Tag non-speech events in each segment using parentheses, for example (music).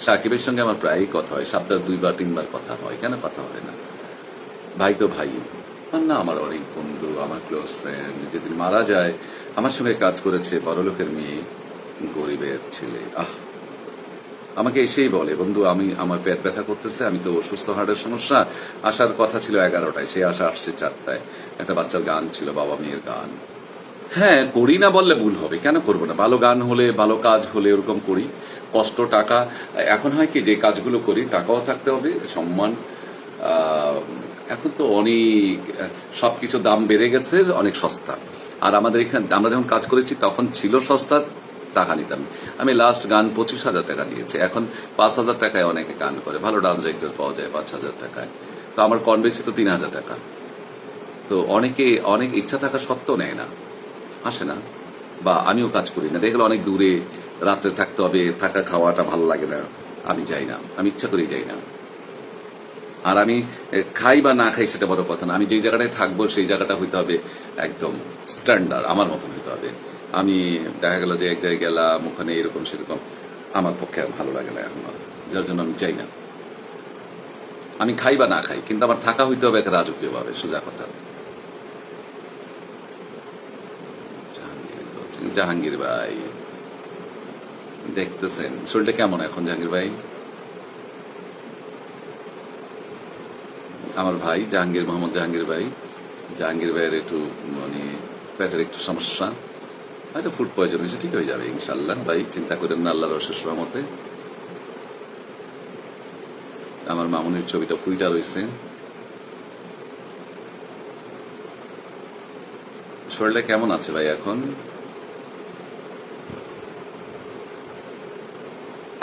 সাকিবের সঙ্গে আমার প্রায়ই কথা হয়। সপ্তাহে দুইবার, তিনবার কথা হয়। কেন কথা হবে না? ভাই তো ভাই। না, আমার অনেক বন্ধু, আমার ক্লোজ ফ্রেন্ড যেদিন মারা যায়, আমার সঙ্গে কাজ করেছে বড়লোকের মেয়ে, গরিবের ছেলে। আহ! আমাকে এসেই বলে, বন্ধু, আমি, আমার পেট ব্যথা করতেছে, আমি তো অসুস্থ, হার্টের সমস্যা। আসার কথা ছিল এগারোটায়, সে আসা আসছে চারটায়। একটা বাচ্চার গান ছিল, বাবা মেয়ের গান। হ্যাঁ করি না বললে ভুল হবে। কেন করব না? ভালো গান হলে, ভালো কাজ হলে ওরকম করি। কষ্ট, টাকা। এখন হয় কি, যে কাজগুলো করি, টাকাও থাকতে হবে, সম্মান এখন তো অনেক সব কিছু দাম বেড়ে গেছে, অনেক সস্তা। আর আমাদের এখানে, আমরা যখন কাজ করেছি, তখন ছিল সস্তা, টাকা নিতাম। আমি লাস্ট গান পঁচিশ হাজার টাকা নিয়েছি, এখন পাঁচ হাজার টাকায় অনেকে গান করে। ভালো ডান্স ডিরেক্টর পাওয়া যায় পাঁচ হাজার টাকায়। তো আমার বেশি তো তিন হাজার টাকা। তো অনেকে, অনেক ইচ্ছা থাকা সত্ত্বেও নেয় না। আসে না। বা আমিও কাজ করি না। দেখলে অনেক দূরে রাত্রে থাকতে হবে, থাকা খাওয়াটা ভালো লাগে না। আমি যাই না, আমি ইচ্ছা করেই যাই না। আর আমি খাই বা না খাই সেটা বড় কথা না। আমি যেই জায়গাটায় থাকব সেই জায়গাটা হইতে হবে একদম স্ট্যান্ডার্ড আমার মতন হইতে হবে। আমি দেখা গেল যে এক জায়গায় গেলাম, ওখানে এরকম সেরকম, আমার পক্ষে ভালো লাগে না এখন যার জন্য আমি যাই না। আমি খাই বা না খাই, কিন্তু আমার থাকা হইতে হবে একটা রাজকীয় ভাবে সোজা কথা। জাহাঙ্গীর ভাই দেখতেছেন। শরীরটা কেমন এখন, জাহাঙ্গীর ভাই? আমার ভাই, জাহাঙ্গীর, মোহাম্মদ জাহাঙ্গীর ভাই। জাহাঙ্গীর ভাইয়ের একটু মানে পেটের একটু সমস্যা। হয়তো ফুড পয়জন হয়েছে, ঠিক হয়ে যাবে ইনশাল্লাহ ভাই, চিন্তা করেন না, আল্লাহর অশেষ রহমতে। আমার মামুনির ছবিটা ফুইটা রয়েছে। শরীরটা কেমন আছে ভাই এখন?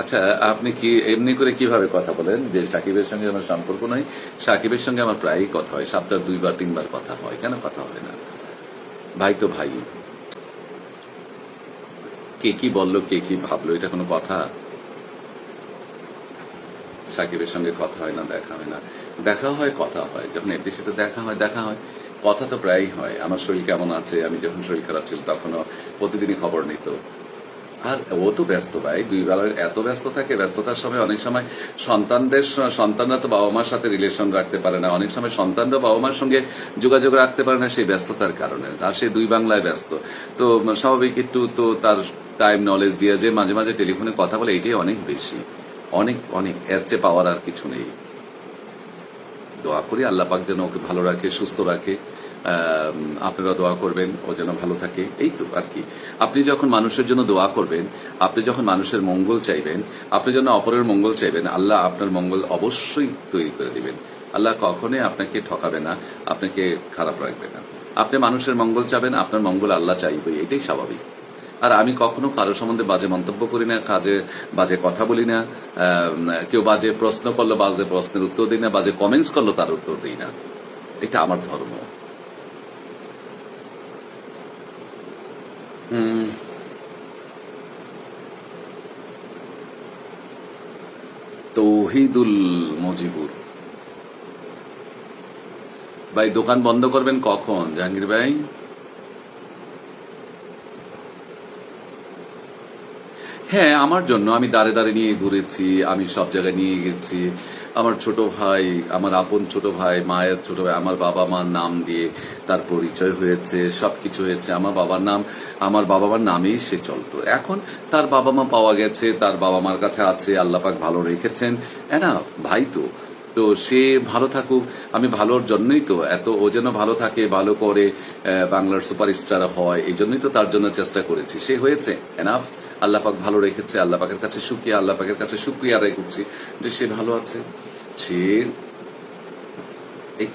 আচ্ছা আপনি কি এমনি করে কীভাবে কথা বলেন? যে সাকিবের সঙ্গে আমার সম্পর্ক নয় সাকিবের সঙ্গে আমার প্রায়ই কথা হয়, সপ্তাহে দুইবার, তিনবার কথা হয়, কেন কথা হবে না? ভাই তো ভাই। কে কি বলল, কে কি ভাবলো, এটা কোনো কথা? সাকিবের সঙ্গে কথা হয় না, দেখা হয় না। দেখা হয়, কথা হয়। যখন এফডিসিতে দেখা হয় দেখা হয়। কথা তো প্রায়ই হয়। আমার শরীর কেমন আছে? আমি যখন শরীর খারাপ ছিল, তখনও প্রতিদিনই খবর নিত। আর ও তো ব্যস্ত ভাই, দুই বেলার এত ব্যস্ত থাকে, ব্যস্ততার সময় অনেক সময় সন্তানদের সন্তানরা তো বাবা মার সাথে রিলেশন রাখতে পারে না, অনেক সময় সন্তানরা বাবা মার সঙ্গে যোগাযোগ রাখতে পারে না সেই ব্যস্ততার কারণে, আর সে দুই বাংলায় ব্যস্ত। তো স্বাভাবিক একটু তো তার টাইম নলেজ দিয়ে যে মাঝে মাঝে টেলিফোনে কথা বলে, এটাই অনেক বেশি, অনেক অনেক, এর চেয়ে পাওয়ার আর কিছু নেই। দোয়া করি আল্লাহ পাক যেন ওকে ভালো রাখে, সুস্থ রাখে। আপনারা দোয়া করবেন, ও যেন ভালো থাকে। এই তো আর কি। আপনি যখন মানুষের জন্য দোয়া করবেন, আপনি যখন মানুষের মঙ্গল চাইবেন, আপনি যেন অপরের মঙ্গল চাইবেন, আল্লাহ আপনার মঙ্গল অবশ্যই তৈরি করে দিবেন। আল্লাহ কখনোই আপনাকে ঠকাবে না, আপনাকে খারাপ রাখবে না। আপনি মানুষের মঙ্গল চাবেন, আপনার মঙ্গল আল্লাহ চাইবে এটাই স্বাভাবিক। আর আমি কখনো কারও সম্বন্ধে বাজে মন্তব্য করি না, কাজে বাজে কথা বলি না কেউ বাজে প্রশ্ন করল, বাজে প্রশ্নের উত্তর দিই না, বাজে কমেন্টস করল, তার উত্তর দিই না। এটা আমার ধর্ম। উম, তৌহিদুল মজিবুর। ভাই দোকান বন্ধ করবেন কখন জাহাঙ্গীর ভাই? হ্যাঁ আমার জন্য। আমি দাঁড়ে দাঁড়ে নিয়ে ঘুরেছি আমি সব জায়গায় নিয়ে গেছি। আমার ছোট ভাই, আমার আপন ছোট ভাই, মায়ের ছোট ভাই, আমার বাবা মার নাম দিয়ে তার পরিচয় হয়েছে, সবকিছু হয়েছে। আমার বাবার নাম, আমার বাবা মার নামেই সে চলতো। এখন তার বাবা মা পাওয়া গেছে, তার বাবা মার কাছে আছে আল্লাপাক ভালো রেখেছেন। না ভাই তো তো সে ভালো থাকুক। আমি ভালোর জন্যই তো, এত ও যেন ভালো থাকে, ভালো করে বাংলার সুপারস্টার হয়, এই জন্যই তো তার জন্য চেষ্টা করেছি। সে হয়েছে এনাফ আল্লাহ পাক ভালো রেখেছে, আল্লাহ পাকের কাছে সুক্রিয়া আল্লাহ পাকের কাছে সুক্রিয়া আদায় করছি যে সে ভালো আছে। সে এই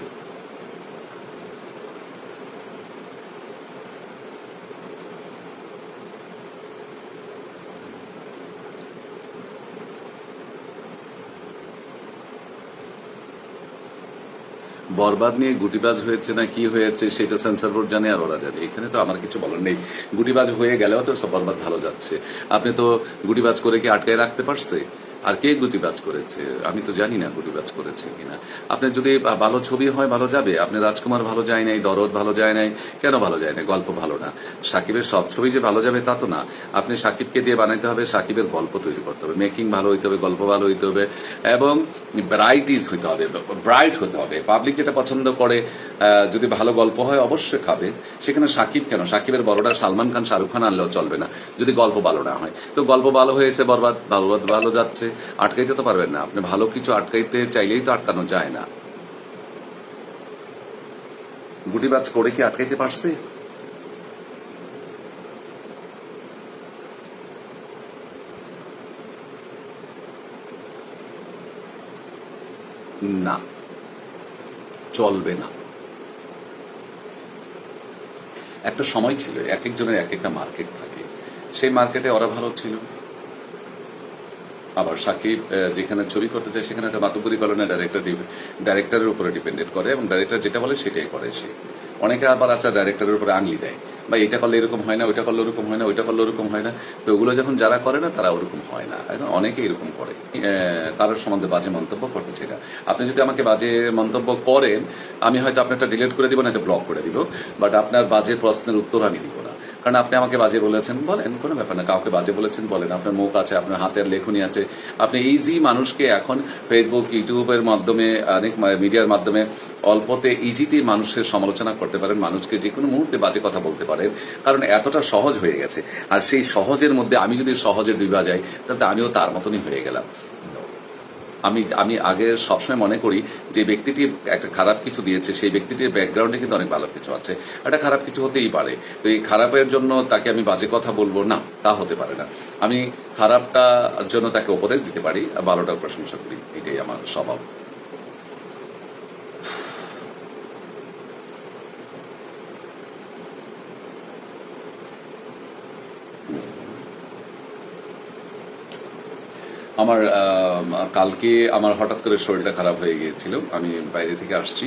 বরবাদ নিয়ে গুটিবাজ হয়েছে না কি হয়েছে সেটা সেন্সার বোর্ড জানে আর ওরা জানে। এখানে তো আমার কিছু বলার নেই। গুটিবাজ হয়ে গেলেও তো সব বরবাদ ভালো যাচ্ছে। আপনি তো গুটিবাজ করে কি আটকায় রাখতে পারছে? আর কে গুটিবাজ করেছে? আমি তো জানি না গুটিবাজ করেছে কিনা। আপনার যদি ভালো ছবি হয়, ভালো যাবে। আপনার রাজকুমার ভালো যায় নাই, দরদ ভালো যায় নাই। কেন ভালো যায় না গল্প ভালো না। সাকিবের সব ছবি যে ভালো যাবে তা তো না। আপনি সাকিবকে দিয়ে বানাইতে হবে, সাকিবের গল্প তৈরি করতে হবে। মেকিং ভালো হইতে হবে, গল্প ভালো হইতে হবে। এবং ব্রাইটিস হইতে হবে ব্রাইট হতে হবে। পাবলিক যেটা পছন্দ করে যদি ভালো গল্প হয়, অবশ্যই খাবে। সেখানে সাকিব কেন? সাকিবের বড়টা সালমান খান শাহরুখ খান আনলেও চলবে না, যদি গল্প ভালো না হয়। তো গল্প ভালো হয়েছে, বরবাদ বরবাদ ভালো যাচ্ছে। আটকাইতে তো পারবেন না। আপনি ভালো কিছু আটকাইতে চাইলেই তো আটকানো যায় না। গুটিবাজ করে কি আটকাইতে পারছে? না। চলবে না। একটা সময় ছিল এক একজনের এক একটা মার্কেট থাকে। সেই মার্কেটে ওরা ভালো ছিল। আবার সাকিব যেখানে ছবি করতে চায় সেখানে তো মাতুপুরি করে ডাইরেক্টর ডাইরেক্টরের উপরে ডিপেন্ডেন্ট করে এবং ডাইরেক্টর যেটা বলে সেটাই করে সে। অনেকে আবার আচ্ছা ডাইরেক্টরের উপরে আঙলি দেয়। বা এটা করলে এরকম হয় না, ওইটা করলে ওরকম হয় না, ওইটা করলে ওরকম হয় না। তো ওগুলো যখন যারা করে না, তারা ওরকম হয় না। এখন অনেকে এরকম করে। কারোর সম্বন্ধে বাজে মন্তব্য করতে চাই না। আপনি যদি আমাকে বাজে মন্তব্য করেন, আমি হয়তো আপনারটা ডিলিট করে দিব না হয়তো ব্লক করে দিব। বাট আপনার বাজে প্রশ্নের উত্তর আমি দিব। কারণ আপনি আমাকে বাজে বলেছেন, বলেন, কোনো ব্যাপার না, কাউকে বাজে বলেছেন, বলেন। আপনার মুখ আছে, আপনার হাতের লেখনী আছে। আপনি ইজি মানুষকে এখন ফেসবুক ইউটিউবের মাধ্যমে, অনেক মিডিয়ার মাধ্যমে অল্পতে ইজিতে মানুষের সমালোচনা করতে পারেন। মানুষকে যে কোনো মুহূর্তে বাজে কথা বলতে পারেন, কারণ এতটা সহজ হয়ে গেছে। আর সেই সহজের মধ্যে আমি যদি সহজে ডুবা যাই, তাহলে আমিও তার মতনই হয়ে গেলাম। আমি আমি আগে সবসময় মনে করি যে ব্যক্তিটি একটা খারাপ কিছু দিয়েছে, সেই ব্যক্তিটির ব্যাকগ্রাউন্ডে কিন্তু অনেক ভালো কিছু আছে। একটা খারাপ কিছু হতেই পারে। তো এই খারাপের জন্য তাকে আমি বাজে কথা বলব না, তা হতে পারে না। আমি খারাপটার জন্য তাকে উপদেশ দিতে পারি ভালোটার প্রশংসা করি। এটাই আমার স্বভাব। আমার কালকে আমার হঠাৎ করে শরীরটা খারাপ হয়ে গিয়েছিল। আমি বাইরে থেকে আসছি।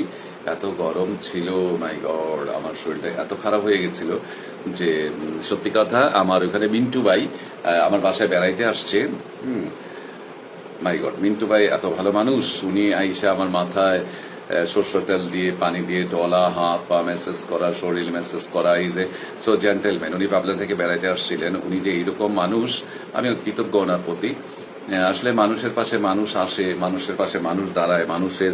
এত গরম ছিল মাই গড আমার শরীরটা এত খারাপ হয়ে গেছিল যে সত্যি কথা আমার ওখানে মিন্টু ভাই আমার বাসায় বেড়াইতে আসছে। মাই গড মিন্টু ভাই এত ভালো মানুষ। উনি আইসা আমার মাথায় আহ, সরষের তেল দিয়ে পানি দিয়ে ডলা হাত পা মেসেজ করা শরীর মেসেজ করা ইজ এ সো জেন্টেলম্যান উনি পাবলা থেকে বেড়াইতে আসছিলেন। উনি যে এইরকম মানুষ আমি কৃতজ্ঞ ওনার প্রতি। আসলে মানুষের পাশে মানুষ আসে, মানুষের পাশে মানুষ দাঁড়ায়, মানুষের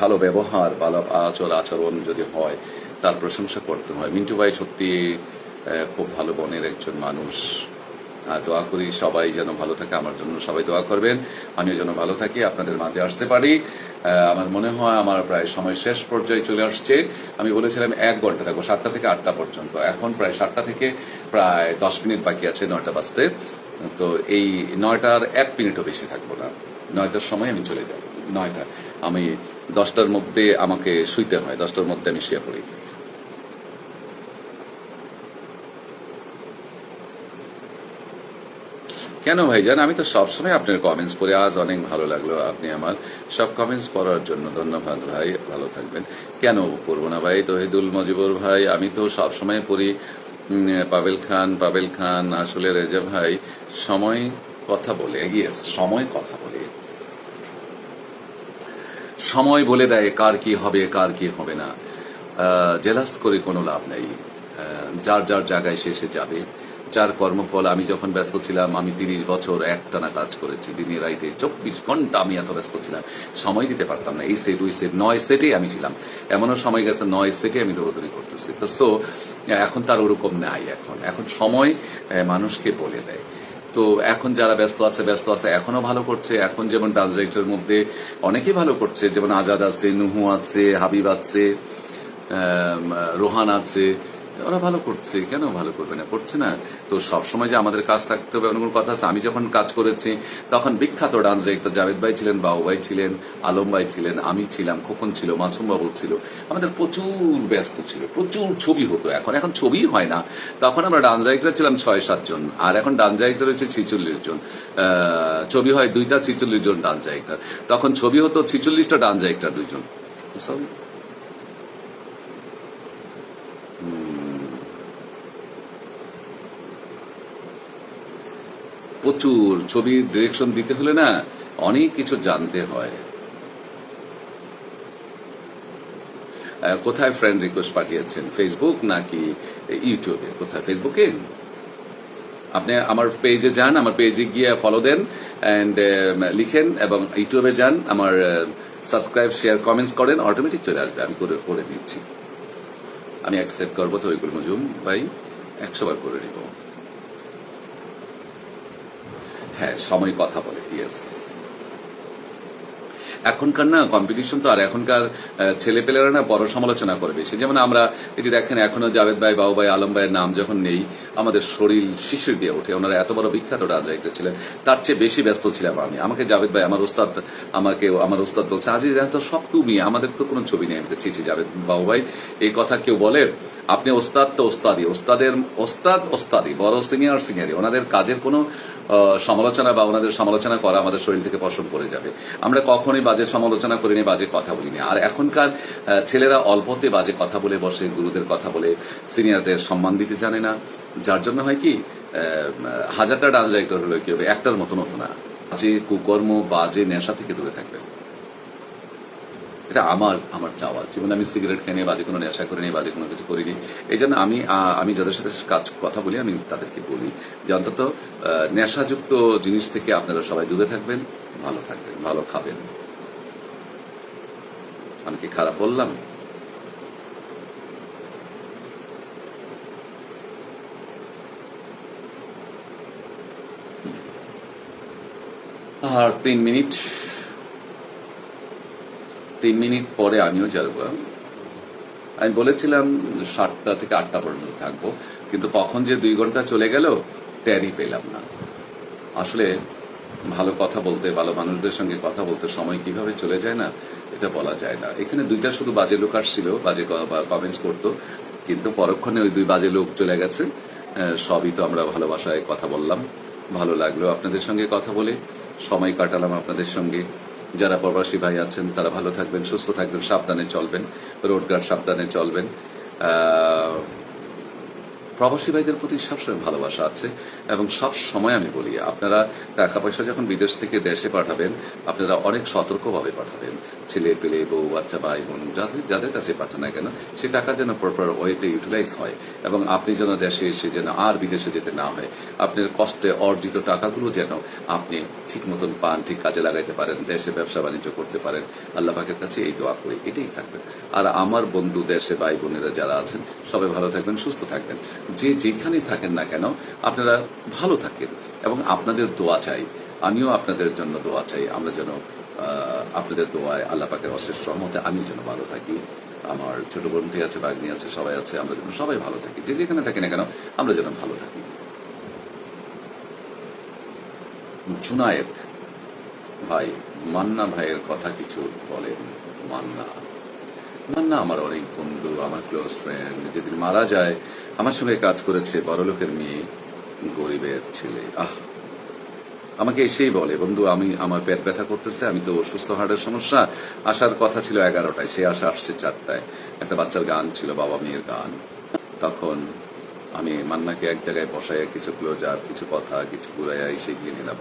ভালো ব্যবহার, ভালো আচর আচরণ যদি হয়, তার প্রশংসা করতে হয়। মিন্টু ভাই সত্যি খুব ভালো বনের একজন মানুষ। আর দোয়া করি সবাই যেন ভালো থাকে, আমার জন্য সবাই দোয়া করবেন। আমিও যেন ভালো থাকি, আপনাদের মাঝে আসতে পারি। আমার মনে হয় আমার প্রায় সময় শেষ পর্যায়ে চলে আসছে। আমি বলেছিলাম এক ঘণ্টা থাকব, সাতটা থেকে আটটা পর্যন্ত। এখন প্রায় সাতটা থেকে প্রায় দশ মিনিট বাকি আছে, নয়টা বাজতে। তো এই নয়টার এক মিনিটও বেশি থাকব না। নয়টার সময় আমি চলে যাব। নয়টা। আমি দশটার মধ্যে আমাকে শুইতে হয়। দশটার মধ্যে আমি শুয়ে পড়ি। কেন ভাই ভাইজান? আমি তো সবসময় আপনার কমেন্টস পড়ে। আজ অনেক ভালো লাগল আপনি আমার। সব কমেন্টস পড়ার জন্য ধন্যবাদ ভাই। ভালো থাকবেন। কেন পড়ব না ভাই? তহিদুল মজিবুর ভাই, আমি তো সবসময় পড়ি। পাবেল খান পাবেল খান, আসলে রেজা ভাই, সময় কথা বলে এগিয়ে সময় কথা বলে। সময় বলে দেয় কার কি হবে, কার কি হবে না। জেলাস করে কোনো লাভ নেই। যার যার জায়গায় শেষে যাবে। যার কর্মফল, আমি যখন ব্যস্ত ছিলাম, আমি তিরিশ বছর একটানা কাজ করেছি। দিনে রাইতে চব্বিশ ঘণ্টা আমি এত ব্যস্ত ছিলাম। সময় দিতে পারতাম না। এই সেট, ওই সেট, নয় সেটে আমি ছিলাম। এমনও সময় গেছে, নয় সেটে আমি দৌড়দৌড়ি করতেছি। তো সো এখন তার ওরকম নাই এখন। এখন সময় মানুষকে বলে দেয়। তো, এখন যারা ব্যস্ত আছে ব্যস্ত আছে, এখনও ভালো করছে। এখন যেমন ডান্স ডিরেক্টরের মধ্যে অনেকেই ভালো করছে। যেমন আজাদ আছে, নুহু আছে, হাবিব আছে রোহান আছে। ওরা ভালো করছে। কেন ভালো করবে না? করছে না। তো সবসময় যে আমাদের কাজ থাকতে হবে এমন কোনো কথা আছে? আমি যখন কাজ করেছি, তখন বিখ্যাত ডান্স ডিরেক্টর জাভেদ ভাই ছিলেন, বাবু ভাই ছিলেন, আলম ভাই ছিলেন, আমি ছিলাম, খোকন ছিল, মাসুম বাবু ছিল। আমাদের প্রচুর ব্যস্ত ছিল, প্রচুর ছবি হতো এখন। এখন ছবি হয় না। তখন আমরা ডান্স ডাইরেক্টর ছিলাম ছয় সাতজন আর এখন ডান্স ডাইরেক্টর হচ্ছে ছিচল্লিশ জন। ছবি হয় দুইটা ছিচল্লিশ জন ডান্স ডাইরেক্টর। তখন ছবি হতো ছিচল্লিশটা ডান্স ডাইরেক্টর দুইজন। প্রচুর ছবির ডিরেকশন দিতে হলে না অনেক কিছু জানতে হয়। কোথায় ফ্রেন্ড রিকোয়েস্ট পাঠিয়েছেন? ফেসবুক নাকি ইউটিউবে কোথায়? ফেসবুকে আপনি আমার পেজে যান, আমার পেজে গিয়ে ফলো দেন অ্যান্ড লিখেন এবং ইউটিউবে যান, আমার সাবস্ক্রাইব শেয়ার কমেন্টস করেন অটোমেটিক চলে আসবে। আমি করে করে দিচ্ছি। আমি অ্যাকসেপ্ট করব তো, ওইগুলো মজুম ভাই, একশো বার করে নিব। হ্যাঁ সময় কথা বলে ইয়েস এখনকার না কম্পিটিশন তো আর এখনকার ছেলেপেলেরা না বড় সমালোচনা করবে। সে যেমন আমরা, এই যে দেখেন, এখনও জাভেদ ভাই, বাবু ভাই, আলম ভাইয়ের নাম যখন নেই, আমাদের শরীর শিশির দিয়ে ওঠে, ওনারা এত বড় বিখ্যাত ডাইরেক্টর ছিলেন তার চেয়ে বেশি ব্যস্ত ছিলাম আমি। আমাকে জাভেদ ভাই, আমার ওস্তাদ, আমাকে, আমার ওস্তাদ বলছে আজি তো সব তুমি, আমাদের তো কোনো ছবি নেই। আমি ছি ছি, জাভেদ বাবু ভাই, এই কথা কেউ বলে, আপনি ওস্তাদ তো ওস্তাদি ওস্তাদের, ওস্তাদ ওস্তাদি বড় সিনিয়র সিনিয়রই ওনাদের কাজের কোনো সমালোচনা বা ওনাদের সমালোচনা করা আমাদের শরীর থেকে পশম পড়ে যাবে। আমরা কখনোই বাজে সমালোচনা করিনি, বাজে কথা বলিনি। আর এখনকার ছেলেরা অল্পতে বাজে কথা বলে বসে, গুরুদের কথা বলে, সিনিয়রদের সম্মান দিতে জানে না। যার জন্য হয় কি হাজারটা ডান্স ডাইরেক্টর হলে কি হবে, একটার মতন হতো না। বাজে কুকর্ম, বাজে নেশা থেকে দূরে থাকবে। এটা আমার আমার চাওয়া। জীবনে আমি সিগারেট খেয়ে নিয়ে বাজে কোনো নেশা করিনি বাজে কোনো কিছু করিনি। এই জন্য আমি আমি যাদের সাথে কাজ, কথা বলি, আমি তাদেরকে বলি যে অন্তত নেশাযুক্ত জিনিস থেকে আপনারা সবাই দূরে থাকবেন, ভালো থাকবেন, ভালো খাবেন। আমি কি খারাপ বললাম? আর তিন মিনিট। তিন মিনিট পরে আমিও যাব। আমি বলেছিলাম সাতটা থেকে আটটা পর্যন্ত থাকব, কিন্তু কখন যে দুই ঘণ্টা চলে গেল ট্যারি পেলাম না। আসলে ভালো কথা বলতে, ভালো মানুষদের সঙ্গে কথা বলতে সময় কীভাবে চলে যায় না, এটা বলা যায় না। এখানে দুইটা শুধু বাজে লোক আসছিল, বাজে কমেন্টস করতো, কিন্তু পরক্ষণে ওই দুই বাজে লোক চলে গেছে। সবই তো আমরা ভালোবাসায় কথা বললাম। ভালো লাগল আপনাদের সঙ্গে কথা বলে, সময় কাটালাম আপনাদের সঙ্গে। যারা প্রবাসী ভাই আছেন, তারা ভালো থাকবেন, সুস্থ থাকবেন, সাবধানে চলবেন রোডঘাট সাবধানে চলবেন। প্রবাসী ভাইদের প্রতি সবসময় ভালোবাসা আছে। এবং সব সময় আমি বলি, আপনারা টাকা পয়সা যখন বিদেশ থেকে দেশে পাঠাবেন, আপনারা অনেক সতর্কভাবে পাঠাবেন। ছেলে, পেলে, বউ, বাচ্চা, ভাই, বোন, যাদের যাদের কাছে পাঠান না কেন, সে টাকা যেন প্রপার ওয়েতে ইউটিলাইজ হয় এবং আপনি যেন দেশে এসে যেন আর বিদেশে যেতে না হয়, আপনার কষ্টে অর্জিত টাকাগুলো যেন আপনি ঠিক মতন পান, ঠিক কাজে লাগাইতে পারেন, দেশে ব্যবসা বাণিজ্য করতে পারেন, আল্লাহ পাকের কাছে এই দোয়া করি, এটাই থাকবেন আর আমার বন্ধু, দেশে ভাই, বোনেরা যারা আছেন, সবাই ভালো থাকবেন, সুস্থ থাকবেন। যে যেখানেই থাকেন না কেন, আপনারা ভালো থাকেন এবং আপনাদের দোয়া চাই। আমিও আপনাদের জন্য দোয়া চাই। আমরা যেন আপনাদের দোয়ায় আল্লাহ পাকের অশেষ সহমতে আমি যেন ভালো থাকি। আমার ছোট বোনটি আছে বাগনি আছে, সবাই আছে, আমরা যেন সবাই ভালো থাকি। যে যেখানে থাকি না কেন, আমরা যেন ভালো থাকি। জুনায়েদ ভাই, মান্না ভাইয়ের কথা কিছু বলেন। মান্না। মান্না আমার অনেক বন্ধু, আমার ক্লোজ ফ্রেন্ড যেদিন মারা যায়, আমার সঙ্গে কাজ করেছে বড়লোকের মেয়ে। গরিবের ছেলে। আহ, আমাকে এসেই বলে, বন্ধু, আমি, আমার পেট ব্যথা করতেছে, আমি তো অসুস্থ হার্টের সমস্যা। আসার কথা ছিল এগারোটায়, সে আসা আসছে চারটায়। একটা বাচ্চার গান ছিল, বাবা মেয়ের গান। তখন আমি মান্নাকে এক জায়গায় বসাইয়া কিছু ক্লোজার কিছু কথা, কিছু ঘুরাইয়া এসে গিয়ে নিলাম।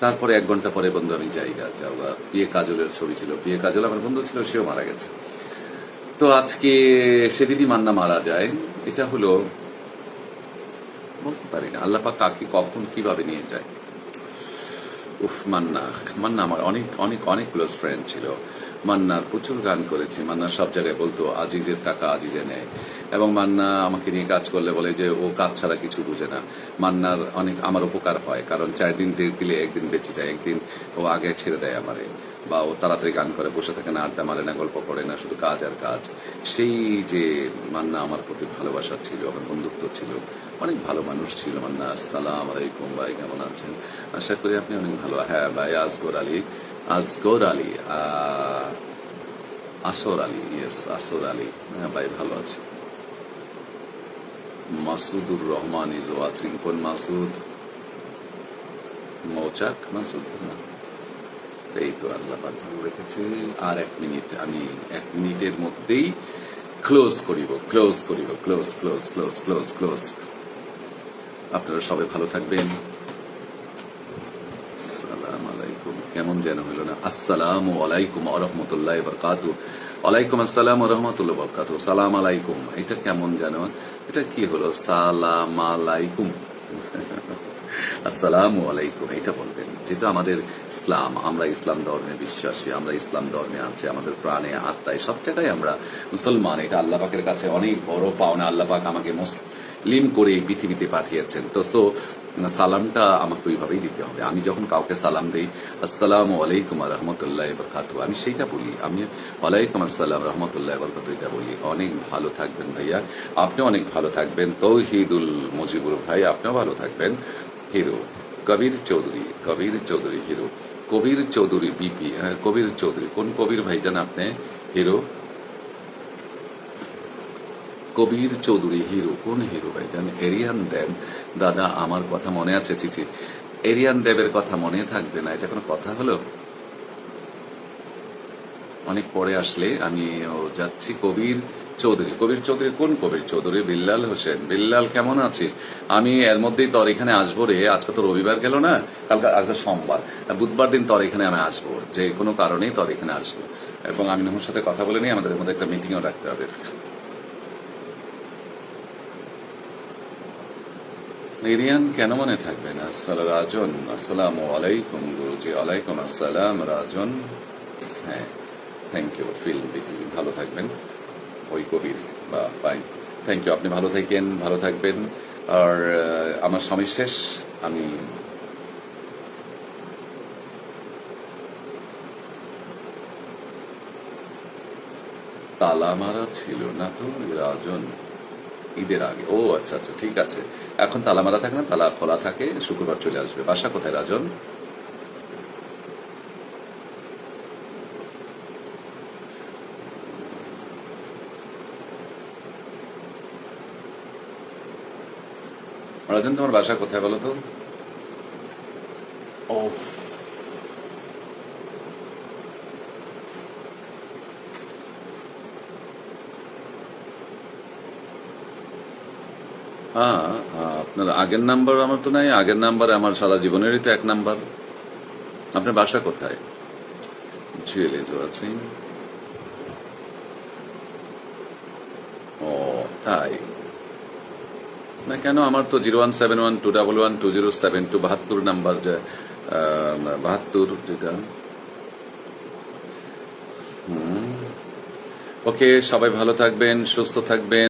তারপরে এক ঘণ্টা পরে, বন্ধু, আমি জায়গা যাওয়া বিয়ে কাজলের ছবি ছিল, বিয়ে কাজল আমার বন্ধু ছিল, সেও মারা গেছে। তো আজকে সেদিনই মান্না মারা যায়। এটা হলো বলতে পারি না। আল্লাপা কাকে কখন কীভাবে নিয়ে যায়? উফ মান্না মান্না আমার অনেক অনেক অনেক ক্লোজ ফ্রেন্ড ছিল। মান্নার প্রচুর গান করেছে। মান্না সব জায়গায় বলতো, আজিজের টাকা আজিজে নেয়। এবং মান্না আমাকে নিয়ে কাজ করলে বলে যে, ও কাজ ছাড়া কিছু বুঝে না। মান্নার অনেক, আমার উপকার হয়, কারণ চার দিন দিলে একদিন বেঁচে যায়, একদিন ও আগে ছেড়ে দেয় আমারে। বা ও তাড়াতাড়ি গান করে, বসে থাকে না আড্ডা মারে না, গল্প করে না, শুধু কাজ আর কাজ। সেই যে মান্না আমার প্রতি ভালোবাসা ছিল, আমার বন্ধুত্ব ছিল, অনেক ভালো মানুষ ছিল মান্না। আসসালাম আলাইকুম, ভাই, কেমন আছেন? আশা করি আপনি অনেক ভালো। হ্যাঁ ভাই আজগর আলী। আজগর আলী আসর আলী ইয়েস আসর আলী। হ্যাঁ ভাই, ভালো আছি। মাসুদুর রহমান ইজ ওয়াচিং কোন মাসুদ। মৌচাক মাসুদ, না? এই তো আল্লাহ পাক ভালো রেখেছে। আর এক মিনিট, আমি এক মিনিটের মধ্যেই ক্লোজ করিব ক্লোজ করিব close close close close close আপনারা সবাই ভালো থাকবেন। আলাইকুম। কেমন যেন হলো না। আসসালামু আলাইকুম আরহামতুল্লাহ বরকাতু। ওয়ালাইকুম আসসালাম রহমতুল্লাহ বরকাতু। সালাম আলাইকুম। এটা কেমন যেন? এটা কি হলো? সালাম আলাইকুম। (laughs) আসসালামু আলাইকুম এটা বলবেন। যেহেতু আমাদের ইসলাম, আমরা ইসলাম ধর্মে বিশ্বাসী, আমরা ইসলাম ধর্মে আছে, আমাদের প্রাণে, আত্মায়, সব জায়গায় আমরা মুসলমান। এটা আল্লাহ পাকের কাছে অনেক বড় পাওনা। আল্লাহ পাক আমাকে মুসলিম করে পৃথিবীতে পাঠিয়েছেন। তো, সো, সালামটা আমাকে ওইভাবেই দিতে হবে। আমি যখন কাউকে সালাম দিই, আসসালামু আলাইকুম রহমতুল্লাহ বরকাতু আমি সেইটা বলি। আমি ওয়ালাইকুম আসসালাম রহমতুল্লাহ বরকাতু এটা বলি। অনেক ভালো থাকবেন ভাইয়া। আপনিও অনেক ভালো থাকবেন। তৌহিদুল মুজিবুর ভাই, আপনিও ভালো থাকবেন। Hero, Kabir Chowdhury Kabir Chowdhury hero, Kabir Chowdhury BP হ্যাঁ কবির চৌধুরী, কোন কবির ভাইজান আপনি? হিরো? কবির চৌধুরী হিরো, কোন হিরো ভাইজান? এরিয়ান দেব। দাদা, আমার কথা মনে আছে চিচি এরিয়ান দেবের কথা মনে থাকবে না, এটা কোনো কথা হলো? অনেক পরে আসলে আমি যাচ্ছি। কবির চৌধুরী, কবির চৌধুরী, কোন কবির চৌধুরী? বিল্লাল হোসেন। বিল্লাল, কেমন আছিস? আমি এর মধ্যেই তোর এখানে আসব রে। আজকে তো রবিবার গেল না? কালকে, আজকে সোমবার। বুধবার দিন তোর এখানে আমি আসব। যে কোনো কারণেই তোর এখানে আসব। এবং আমি নহর সাথে কথা বলে নিই আমাদের মধ্যে একটা মিটিংও রাখতে হবে। ইরিয়ান কেন মনে থাকবে না? আসসালাম রাজন, আসসালাম আলাইকুম গুরুজি। আলাইকুম আসসালাম রাজন। হ্যাঁ থ্যাংক ইউ ফিল্ম ভালো থাকবেন। ওই কবির। বা ফাইন থ্যাংক ইউ আপনি ভালো থাকেন, ভালো থাকবেন। আর আমার সময় শেষ। আমি তালা মারা ছিল না তো রাজন। ঈদের আগে। ও আচ্ছা আচ্ছা ঠিক আছে। এখন তালা মারা থাকে না, তালা খোলা থাকে, শুক্রবার চলে আসবে। বাসা কোথায় রাজন? রাজন তোমার বাসা কোথায় বলো তো? ও। হ্যাঁ হ্যাঁ, আপনার আগের নাম্বার আমার তো নাই আগের নাম্বার আমার সারা জীবনেরই তো এক নাম্বার। আপনার বাসা কোথায়? জুয়েলে তো আছে ও তাই? না কেন? আমার তো zero one seven one two double one two zero seven two বাহাত্তর নাম্বার যে বাহাত্তর যেটা। ওকে, সবাই ভালো থাকবেন, সুস্থ থাকবেন।